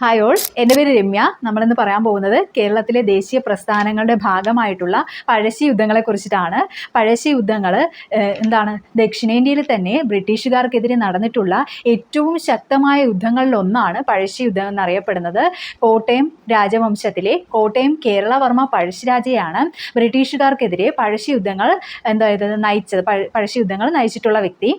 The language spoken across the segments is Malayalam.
ഹായ് ഓൾ എന്റെ പേര് രമ്യ. നമ്മളിന്ന് പറയാൻ പോകുന്നത് കേരളത്തിലെ ദേശീയ പ്രസ്ഥാനങ്ങളുടെ ഭാഗമായിട്ടുള്ള പഴശ്ശി യുദ്ധങ്ങളെ കുറിച്ചിട്ടാണ്. പഴശ്ശി യുദ്ധങ്ങൾ എന്താണ് ദക്ഷിണേന്ത്യയിൽ തന്നെ ബ്രിട്ടീഷുകാർക്കെതിരെ നടന്നിട്ടുള്ള ഏറ്റവും ശക്തമായ യുദ്ധങ്ങളിലൊന്നാണ് പഴശ്ശി യുദ്ധം എന്നറിയപ്പെടുന്നത്. കോട്ടയം രാജവംശത്തിലെ കോട്ടയം കേരളവർമ്മ പഴശ്ശിരാജയാണ് ബ്രിട്ടീഷുകാർക്കെതിരെ പഴശ്ശി യുദ്ധങ്ങൾ എന്താ നയിച്ചത് പഴശ്ശി യുദ്ധങ്ങൾ നയിച്ചിട്ടുള്ള വ്യക്തി.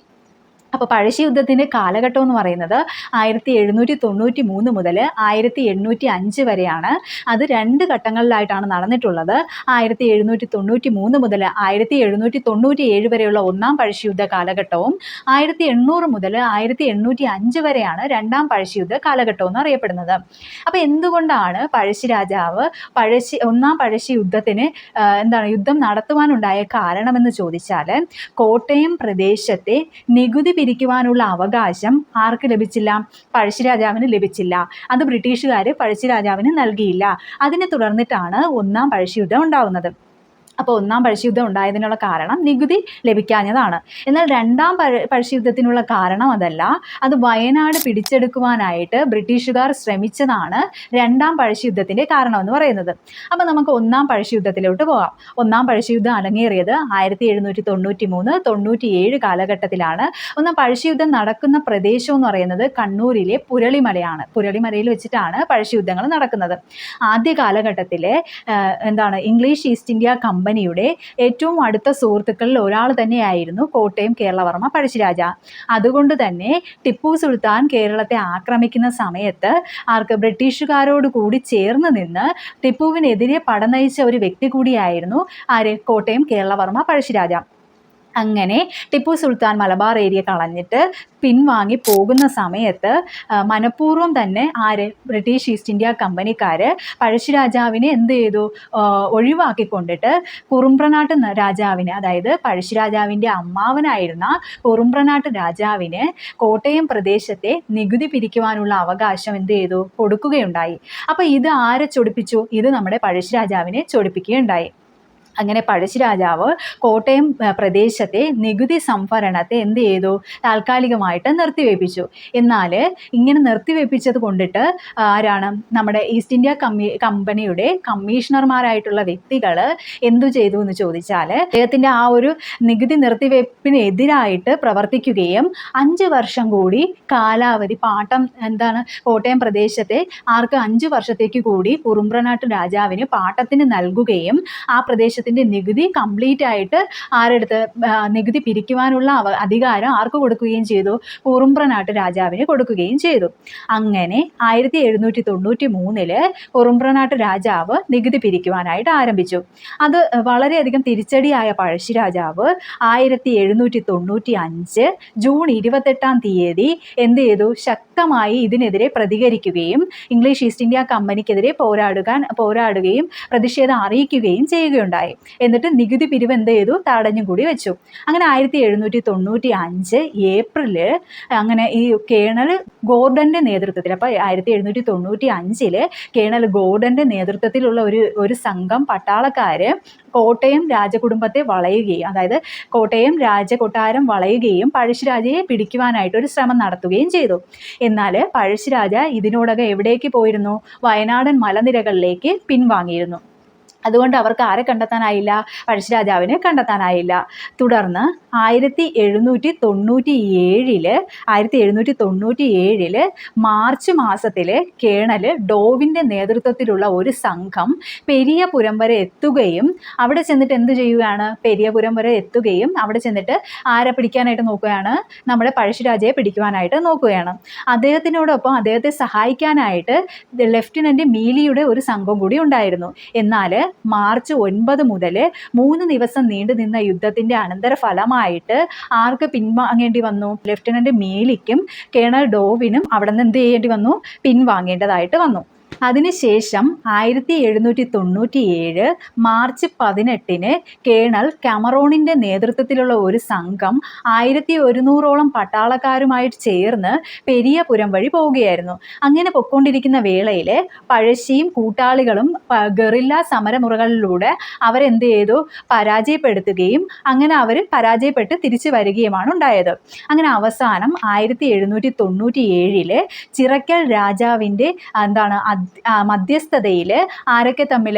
അപ്പോൾ പഴശ്ശി യുദ്ധത്തിന്റെ കാലഘട്ടം എന്ന് പറയുന്നത് ആയിരത്തി എഴുന്നൂറ്റി തൊണ്ണൂറ്റി മൂന്ന് മുതൽ ആയിരത്തി എണ്ണൂറ്റി അഞ്ച് വരെയാണ്. അത് രണ്ട് ഘട്ടങ്ങളിലായിട്ടാണ് നടന്നിട്ടുള്ളത്. ആയിരത്തി എഴുന്നൂറ്റി തൊണ്ണൂറ്റി മൂന്ന് മുതൽ ആയിരത്തി എഴുന്നൂറ്റി തൊണ്ണൂറ്റി ഏഴ് വരെയുള്ള ഒന്നാം പഴശ്ശി യുദ്ധ കാലഘട്ടവും ആയിരത്തി എണ്ണൂറ് മുതൽ ആയിരത്തി എണ്ണൂറ്റി അഞ്ച് വരെയാണ് രണ്ടാം പഴശ്ശി യുദ്ധ കാലഘട്ടം എന്ന് അറിയപ്പെടുന്നത് അപ്പോൾ എന്തുകൊണ്ടാണ് പഴശ്ശി രാജാവ് പഴശ്ശി ഒന്നാം പഴശ്ശി യുദ്ധത്തിന് എന്താണ് യുദ്ധം നടത്തുവാനുണ്ടായ കാരണമെന്ന് ചോദിച്ചാൽ കോട്ടയം പ്രദേശത്തെ നികുതി പിരിക്കുവാനുള്ള അവകാശം ആർക്ക് ലഭിച്ചില്ല? പഴശ്ശിരാജാവിന് ലഭിച്ചില്ല. അത് ബ്രിട്ടീഷുകാർ പഴശ്ശിരാജാവിന് നൽകിയില്ല. അതിനെ തുടർന്നിട്ടാണ് ഒന്നാം പഴശ്ശിയുദ്ധം ഉണ്ടാവുന്നത്. അപ്പോൾ ഒന്നാം പഴശ്ശിയുദ്ധം ഉണ്ടായതിനുള്ള കാരണം നികുതി ലഭിക്കാഞ്ഞതാണ്. എന്നാൽ രണ്ടാം പഴ പഴശ്ശിയുദ്ധത്തിനുള്ള കാരണം അതല്ല. അത് വയനാട് പിടിച്ചെടുക്കുവാനായിട്ട് ബ്രിട്ടീഷുകാർ ശ്രമിച്ചതാണ് രണ്ടാം പഴശ്ശിയുദ്ധത്തിന്റെ കാരണമെന്ന് പറയുന്നത്. അപ്പോൾ നമുക്ക് ഒന്നാം പഴശ്ശിയുദ്ധത്തിലോട്ട് പോകാം ഒന്നാം പഴശ്ശിയുദ്ധം അരങ്ങേറിയത് ആയിരത്തി എഴുന്നൂറ്റി തൊണ്ണൂറ്റി മൂന്ന് തൊണ്ണൂറ്റി ഏഴ് കാലഘട്ടത്തിലാണ്. ഒന്നാം പഴശ്ശിയുദ്ധം നടക്കുന്ന പ്രദേശം എന്ന് പറയുന്നത് കണ്ണൂരിലെ പുരളിമലയാണ്. പുരളിമലയിൽ വെച്ചിട്ടാണ് പഴശ്ശിയുദ്ധങ്ങൾ നടക്കുന്നത്. ആദ്യ കാലഘട്ടത്തിലെ എന്താണ് ഇംഗ്ലീഷ് ഈസ്റ്റ് ഇന്ത്യ കമ്പനിയുടെ ഏറ്റവും അടുത്ത സുഹൃത്തുക്കളിൽ ഒരാൾ തന്നെയായിരുന്നു കോട്ടയം കേരളവർമ്മ പഴശ്ശിരാജ. അതുകൊണ്ട് തന്നെ ടിപ്പു സുൽത്താൻ കേരളത്തെ ആക്രമിക്കുന്ന സമയത്ത് ആർക്ക് ബ്രിട്ടീഷുകാരോട് കൂടി ചേർന്ന് നിന്ന് ടിപ്പുവിനെതിരെ പടനയിച്ച ഒരു വ്യക്തി കൂടിയായിരുന്നു ആര്? കോട്ടയം കേരളവർമ്മ പഴശ്ശിരാജ. അങ്ങനെ ടിപ്പു സുൽത്താൻ മലബാർ ഏരിയ കളഞ്ഞിട്ട് പിൻവാങ്ങി പോകുന്ന സമയത്ത് മനഃപൂർവം തന്നെ ആര് ബ്രിട്ടീഷ് ഈസ്റ്റ് ഇന്ത്യ കമ്പനിക്കാർ പഴശ്ശിരാജാവിനെ എന്ത് ചെയ്തു? ഒഴിവാക്കിക്കൊണ്ടിട്ട് കുറുമ്പ്രനാട്ട് രാജാവിനെ അതായത് പഴശ്ശിരാജാവിന്റെ അമ്മാവനായിരുന്ന കുറുമ്പ്രനാട്ട് രാജാവിന് കോട്ടയം പ്രദേശത്തെ നികുതി പിരിക്കുവാനുള്ള അവകാശം എന്ത് ചെയ്തു? കൊടുക്കുകയുണ്ടായി. അപ്പോൾ ഇത് ആരെ ചൊടിപ്പിച്ചു? ഇത് നമ്മുടെ പഴശ്ശിരാജാവിനെ ചൊടിപ്പിക്കുകയുണ്ടായി. അങ്ങനെ പഴശ്ശിരാജാവ് കോട്ടയം പ്രദേശത്തെ നികുതി സംഭരണത്തെ എന്ത് ചെയ്തു? താൽക്കാലികമായിട്ട് നിർത്തിവെപ്പിച്ചു. എന്നാൽ ഇങ്ങനെ നിർത്തിവെപ്പിച്ചത് കൊണ്ടിട്ട് ആരാണ്? നമ്മുടെ ഈസ്റ്റ് ഇന്ത്യ കമ്മി കമ്പനിയുടെ കമ്മീഷണർമാരായിട്ടുള്ള വ്യക്തികൾ എന്തു ചെയ്തു എന്ന് ചോദിച്ചാൽ അദ്ദേഹത്തിന്റെ ആ ഒരു നികുതി നിർത്തിവെപ്പിനെതിരായിട്ട് പ്രവർത്തിക്കുകയും അഞ്ച് വർഷം കൂടി കാലാവധി പാട്ടം എന്താണ്? കോട്ടയം പ്രദേശത്തെ ആർക്ക് അഞ്ച് വർഷത്തേക്ക് കൂടി കുറുമ്പ്രനാട്ട് രാജാവിന് പാട്ടത്തിന് നൽകുകയും ആ പ്രദേശത്തിന്റെ നികുതി കംപ്ലീറ്റ് ആയിട്ട് ആരെടുത്ത് നികുതി പിരിക്കുവാനുള്ള അധികാരം ആർക്ക് കൊടുക്കുകയും ചെയ്തു? കുറുമ്പ്രനാട്ട് രാജാവിന് കൊടുക്കുകയും ചെയ്തു. അങ്ങനെ ആയിരത്തി എഴുന്നൂറ്റി തൊണ്ണൂറ്റി മൂന്നിൽ കുറുമ്പ്രനാട്ട് രാജാവ് നികുതി പിരിക്കുവാനായിട്ട് ആരംഭിച്ചു. അത് വളരെയധികം തിരിച്ചടിയായ പഴശ്ശി രാജാവ് ആയിരത്തി എഴുന്നൂറ്റി തൊണ്ണൂറ്റി അഞ്ച് ജൂൺ ഇരുപത്തെട്ടാം തീയതി എന്ത് ചെയ്തു? ശക്തമായി ഇതിനെതിരെ പ്രതികരിക്കുകയും ഇംഗ്ലീഷ് ഈസ്റ്റ് ഇന്ത്യ കമ്പനിക്കെതിരെ പോരാടുകാൻ പോരാടുകയും പ്രതിഷേധം അറിയിക്കുകയും ചെയ്യുകയുണ്ടായി. എന്നിട്ട് നികുതി പിരിവ് എന്ത് ചെയ്തു? തടഞ്ഞും കൂടി വെച്ചു. അങ്ങനെ ആയിരത്തി എഴുന്നൂറ്റി തൊണ്ണൂറ്റി അഞ്ച് ഏപ്രിൽ അങ്ങനെ ഈ കേണൽ ഗോർഡന്റെ നേതൃത്വത്തിൽ അപ്പോൾ ആയിരത്തി എഴുന്നൂറ്റി തൊണ്ണൂറ്റി അഞ്ചിൽ കേണൽ ഗോർഡന്റെ നേതൃത്വത്തിലുള്ള ഒരു ഒരു സംഘം പട്ടാളക്കാര് കോട്ടയം രാജകുടുംബത്തെ വളയുകയും അതായത് കോട്ടയം രാജകൊട്ടാരം വളയുകയും പഴശ്ശിരാജയെ പിടിക്കുവാനായിട്ട് ഒരു ശ്രമം നടത്തുകയും ചെയ്തു. എന്നാൽ പഴശ്ശിരാജ ഇതിനോടകം എവിടേക്ക് പോയിരുന്നു? വയനാടൻ മലനിരകളിലേക്ക് പിൻവാങ്ങിയിരുന്നു. അതുകൊണ്ട് അവർക്ക് ആരെ കണ്ടെത്താനായില്ല? പഴശ്ശിരാജാവിനെ കണ്ടെത്താനായില്ല. തുടർന്ന് ആയിരത്തി എഴുന്നൂറ്റി തൊണ്ണൂറ്റി ഏഴിൽ ആയിരത്തി എഴുന്നൂറ്റി തൊണ്ണൂറ്റി ഏഴിൽ മാർച്ച് മാസത്തിൽ കേണൽ ഡോവിന്റെ നേതൃത്വത്തിലുള്ള ഒരു സംഘം പെരിയപുരം വരെ എത്തുകയും അവിടെ ചെന്നിട്ട് എന്ത് ചെയ്യുകയാണ് പെരിയപുരം വരെ എത്തുകയും അവിടെ ചെന്നിട്ട് ആരെ പിടിക്കാനായിട്ട് നോക്കുകയാണ്? നമ്മുടെ പഴശ്ശിരാജയെ പിടിക്കുവാനായിട്ട് നോക്കുകയാണ്. അദ്ദേഹത്തിനോടൊപ്പം അദ്ദേഹത്തെ സഹായിക്കാനായിട്ട് ലെഫ്റ്റനന്റ് മീലിയുടെ ഒരു സംഘം കൂടി ഉണ്ടായിരുന്നു. എന്നാൽ മാർച്ച് ഒൻപത് മുതൽ മൂന്ന് ദിവസം നീണ്ടു നിന്ന യുദ്ധത്തിന്റെ അനന്തരഫലമായിട്ട് ആർക്ക് പിൻവാങ്ങേണ്ടി വന്നു? ലെഫ്റ്റനന്റ് മേലിക്കും കേണൽ ഡോവിനും അവിടെ നിന്ന് എന്ത് ചെയ്യേണ്ടി വന്നു? പിൻവാങ്ങേണ്ടതായിട്ട് വന്നു. അതിനുശേഷം ആയിരത്തി എഴുന്നൂറ്റി തൊണ്ണൂറ്റി ഏഴ് മാർച്ച് പതിനെട്ടിന് കേണൽ കാമറോണിന്റെ നേതൃത്വത്തിലുള്ള ഒരു സംഘം ആയിരത്തി ഒരുന്നൂറോളം പട്ടാളക്കാരുമായിട്ട് ചേർന്ന് പെരിയപുരം വഴി പോവുകയായിരുന്നു. അങ്ങനെ പൊയ്ക്കൊണ്ടിരിക്കുന്ന വേളയിൽ പഴശ്ശിയും കൂട്ടാളികളും ഗറില്ല സമരമുറകളിലൂടെ അവരെന്ത് ചെയ്തു? പരാജയപ്പെടുത്തുകയും അങ്ങനെ അവർ പരാജയപ്പെട്ട് തിരിച്ചു വരികയുമാണ് ഉണ്ടായത്. അങ്ങനെ അവസാനം ആയിരത്തി എഴുന്നൂറ്റി തൊണ്ണൂറ്റി ഏഴിൽ ചിറക്കൽ രാജാവിന്റെ എന്താണ് മധ്യസ്ഥതയിൽ ആരൊക്കെ തമ്മിൽ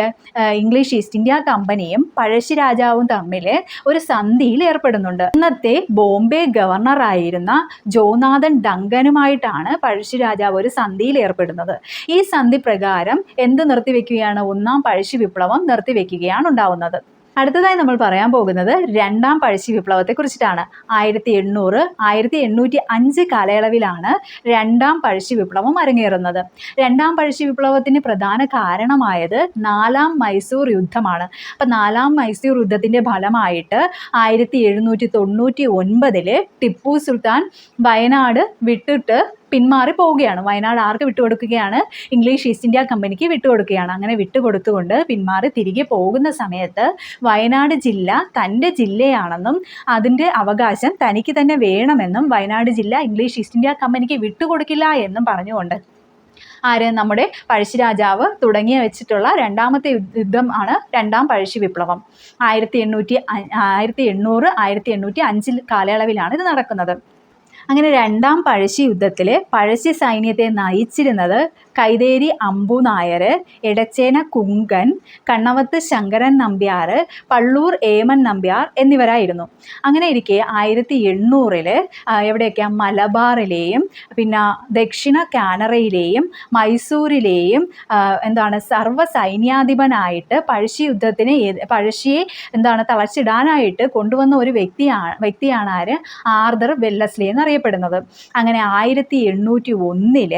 ഇംഗ്ലീഷ് ഈസ്റ്റ് ഇന്ത്യ കമ്പനിയും പഴശ്ശി രാജാവും തമ്മിൽ ഒരു സന്ധിയിൽ ഏർപ്പെടുന്നുണ്ട്. അന്നത്തെ ബോംബെ ഗവർണറായിരുന്ന ജോനാഥൻ ഡങ്കനുമായിട്ടാണ് പഴശ്ശി രാജാവ് ഒരു സന്ധിയിൽ ഏർപ്പെടുന്നത്. ഈ സന്ധി പ്രകാരം എന്ത് നിർത്തിവെക്കുകയാണ്? ഒന്നാം പഴശ്ശി വിപ്ലവം നിർത്തിവെക്കുകയാണ് ഉണ്ടാവുന്നത്. അടുത്തതായി നമ്മൾ പറയാൻ പോകുന്നത് രണ്ടാം പഴശ്ശി വിപ്ലവത്തെ കുറിച്ചിട്ടാണ്. ആയിരത്തി എണ്ണൂറ് ആയിരത്തി എണ്ണൂറ്റി അഞ്ച് കാലയളവിലാണ് രണ്ടാം പഴശ്ശി വിപ്ലവം അരങ്ങേറുന്നത്. രണ്ടാം പഴശ്ശി വിപ്ലവത്തിന് പ്രധാന കാരണമായത് നാലാം മൈസൂർ യുദ്ധമാണ്. അപ്പം നാലാം മൈസൂർ യുദ്ധത്തിന്റെ ഫലമായിട്ട് ആയിരത്തി എഴുന്നൂറ്റി തൊണ്ണൂറ്റി ഒൻപതിൽ ടിപ്പു സുൽത്താൻ വയനാട് വിട്ടിട്ട് പിന്മാറി പോവുകയാണ്. വയനാട് ആർക്ക് വിട്ടുകൊടുക്കുകയാണ്? ഇംഗ്ലീഷ് ഈസ്റ്റ് ഇന്ത്യ കമ്പനിക്ക് വിട്ടുകൊടുക്കുകയാണ്. അങ്ങനെ വിട്ടുകൊടുത്തുകൊണ്ട് പിന്മാറി തിരികെ പോകുന്ന സമയത്ത് വയനാട് ജില്ല തന്റെ ജില്ലയാണെന്നും അതിന്റെ അവകാശം തനിക്ക് തന്നെ വേണമെന്നും വയനാട് ജില്ല ഇംഗ്ലീഷ് ഈസ്റ്റ് ഇന്ത്യ കമ്പനിക്ക് വിട്ടുകൊടുക്കില്ല എന്നും പറഞ്ഞുകൊണ്ട് ആര്? നമ്മുടെ പഴശ്ശിരാജാവ് തുടങ്ങിയ വെച്ചിട്ടുള്ള രണ്ടാമത്തെ യുദ്ധം ആണ് രണ്ടാം പഴശ്ശി വിപ്ലവം. ആയിരത്തി എണ്ണൂറ്റി ആയിരത്തി എണ്ണൂറ് ആയിരത്തി എണ്ണൂറ്റി അഞ്ചിൽ കാലയളവിലാണ് ഇത് നടക്കുന്നത്. അങ്ങനെ രണ്ടാം പഴശ്ശി യുദ്ധത്തിൽ പഴശ്ശി സൈന്യത്തെ നയിച്ചിരുന്നത് കൈതേരി അമ്പു നായർ എടച്ചേന കുങ്കൻ കണ്ണവത്ത് ശങ്കരൻ നമ്പ്യാർ പള്ളൂർ ഏമൻ നമ്പ്യാർ എന്നിവരായിരുന്നു. അങ്ങനെ ഇരിക്കെ ആയിരത്തി എണ്ണൂറിൽ എവിടെയൊക്കെ മലബാറിലെയും പിന്നെ ദക്ഷിണ കാനറയിലെയും മൈസൂരിലെയും എന്താണ് സർവ സൈന്യാധിപനായിട്ട് പഴശ്ശി യുദ്ധത്തിന് പഴശ്ശിയെ എന്താണ് തളച്ചിടാനായിട്ട് കൊണ്ടുവന്ന ഒരു വ്യക്തിയാണ് വ്യക്തിയാണ് ആര്? ആർദർ വെല്ലസ്ലി എന്നറിയപ്പെടുന്നത്. അങ്ങനെ ആയിരത്തി എണ്ണൂറ്റി ഒന്നിൽ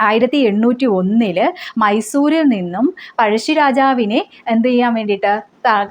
ആയിരത്തി എണ്ണൂറ്റി ഒന്നിൽ മൈസൂരിൽ നിന്നും പഴശ്ശിരാജാവിനെ എന്ത് ചെയ്യാൻ വേണ്ടിയിട്ട്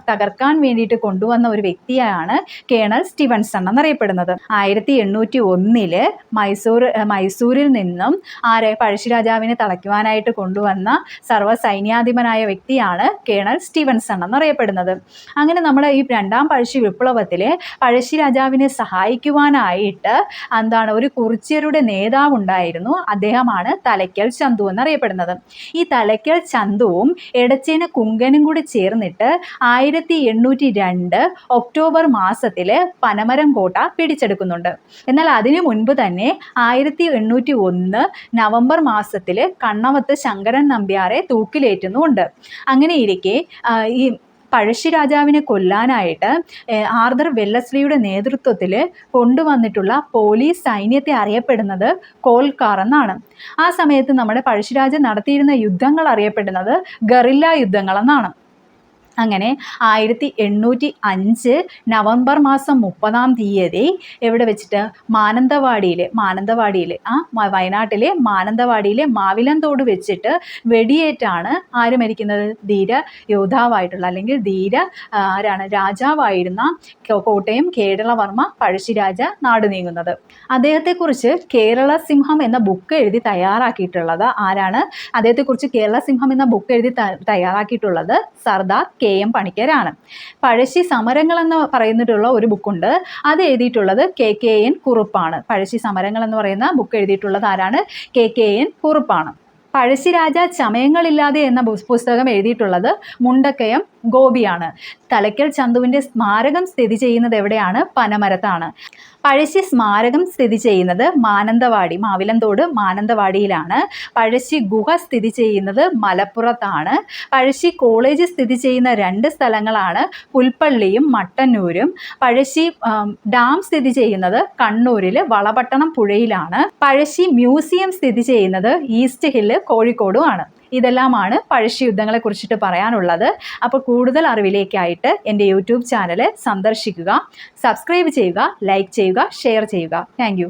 തകർക്കാൻ വേണ്ടിയിട്ട് കൊണ്ടുവന്ന ഒരു വ്യക്തിയാണ് കേണൽ സ്റ്റീവൻസൺ എന്നറിയപ്പെടുന്നത്. ആയിരത്തി എണ്ണൂറ്റി ഒന്നിൽ മൈസൂർ മൈസൂരിൽ നിന്നും ആരെ പഴശ്ശിരാജാവിനെ തളയ്ക്കുവാനായിട്ട് കൊണ്ടുവന്ന സർവസൈന്യാധിപനായ വ്യക്തിയാണ് കേണൽ സ്റ്റീവൻസൺ എന്നറിയപ്പെടുന്നത്. അങ്ങനെ നമ്മൾ ഈ രണ്ടാം പഴശ്ശി വിപ്ലവത്തിൽ പഴശ്ശിരാജാവിനെ സഹായിക്കുവാനായിട്ട് എന്താണ് ഒരു കുറിച്യരുടെ നേതാവ് ഉണ്ടായിരുന്നു. അദ്ദേഹമാണ് തലയ്ക്കൽ ചന്തു എന്നറിയപ്പെടുന്നത്. ഈ തലയ്ക്കൽ ചന്തുവും എടച്ചേന കുങ്കനും കൂടി ചേർന്നിട്ട് ആയിരത്തി എണ്ണൂറ്റി രണ്ട് ഒക്ടോബർ മാസത്തിൽ പനമരം കോട്ട പിടിച്ചെടുക്കുന്നുണ്ട്. എന്നാൽ അതിനു മുൻപ് തന്നെ ആയിരത്തി എണ്ണൂറ്റി ഒന്ന് നവംബർ മാസത്തിൽ കണ്ണവത്ത് ശങ്കരൻ നമ്പ്യാരെ തൂക്കിലേറ്റുന്നുമുണ്ട് അങ്ങനെ ഇരിക്കെ ഈ പഴശ്ശി രാജാവിനെ കൊല്ലാനായിട്ട് ആർദർ വെല്ലസ്ലിയുടെ നേതൃത്വത്തിൽ കൊണ്ടുവന്നിട്ടുള്ള പോലീസ് സൈന്യത്തെ അറിയപ്പെടുന്നത് കോൽക്കാർ എന്നാണ് ആ സമയത്ത് നമ്മുടെ പഴശ്ശിരാജ നടത്തിയിരുന്ന യുദ്ധങ്ങൾ അറിയപ്പെടുന്നത് ഗറില്ല യുദ്ധങ്ങളെന്നാണ്. അങ്ങനെ ആയിരത്തി എണ്ണൂറ്റി അഞ്ച് നവംബർ മാസം മുപ്പതാം തീയതി എവിടെ വെച്ചിട്ട്? മാനന്തവാടിയിലെ മാനന്തവാടിയിലെ ആ വയനാട്ടിലെ മാനന്തവാടിയിലെ മാവിലന്തോട് വെച്ചിട്ട് വെടിയേറ്റാണ് ആര് മരിക്കുന്നത്? ധീര യോദ്ധാവായിട്ടുള്ള അല്ലെങ്കിൽ ധീര ആരാണ്? രാജാവായിരുന്ന കോട്ടയം കേരളവർമ്മ പഴശ്ശിരാജ നാട് നീങ്ങുന്നത്. അദ്ദേഹത്തെക്കുറിച്ച് കേരള സിംഹം എന്ന ബുക്ക് എഴുതി തയ്യാറാക്കിയിട്ടുള്ളത് ആരാണ്? അദ്ദേഹത്തെക്കുറിച്ച് കേരള സിംഹം എന്ന ബുക്ക് എഴുതി തയ്യാറാക്കിയിട്ടുള്ളത് സർദാർ കെ. കെ എം പണിക്കരാണ്. പഴശ്ശി സമരങ്ങൾ എന്ന് പറയുന്നിട്ടുള്ള ഒരു ബുക്കുണ്ട്. അത് എഴുതിയിട്ടുള്ളത് കെ കെ എൻ കുറുപ്പാണ്. പഴശ്ശി സമരങ്ങൾ എന്ന് പറയുന്ന ബുക്ക് എഴുതിയിട്ടുള്ളത് ആരാണ്? കെ കെ എൻ കുറുപ്പാണ്. പഴശ്ശിരാജ ചമയങ്ങളില്ലാതെ എന്ന പുസ്തകം എഴുതിയിട്ടുള്ളത് മുണ്ടക്കയം ഗോപിയാണ്. തലയ്ക്കൽ ചന്തുവിന്റെ സ്മാരകം സ്ഥിതി ചെയ്യുന്നത് എവിടെയാണ്? പനമരത്താണ്. പഴശ്ശി സ്മാരകം സ്ഥിതി ചെയ്യുന്നത് മാനന്തവാടി മാവിലന്തോട് മാനന്തവാടിയിലാണ്. പഴശ്ശി ഗുഹ സ്ഥിതി ചെയ്യുന്നത് മലപ്പുറത്താണ്. പഴശ്ശി കോളേജ് സ്ഥിതി ചെയ്യുന്ന രണ്ട് സ്ഥലങ്ങളാണ് പുൽപ്പള്ളിയും മട്ടന്നൂരും. പഴശ്ശി ഡാം സ്ഥിതി ചെയ്യുന്നത് കണ്ണൂരിൽ വളപട്ടണം പുഴയിലാണ്. പഴശ്ശി മ്യൂസിയം സ്ഥിതി ചെയ്യുന്നത് ഈസ്റ്റ് ഹില്ല് കോഴിക്കോടുമാണ് ഇതെല്ലാമാണ് പഴശ്ശി യുദ്ധങ്ങളെ കുറിച്ചിട്ട് പറയാനുള്ളത്. അപ്പോൾ കൂടുതൽ അറിവിലേക്കായിട്ട് എന്റെ യൂട്യൂബ് ചാനൽ സന്ദർശിക്കുക സബ്സ്ക്രൈബ് ചെയ്യുക ലൈക്ക് ചെയ്യുക ഷെയർ ചെയ്യുക. താങ്ക്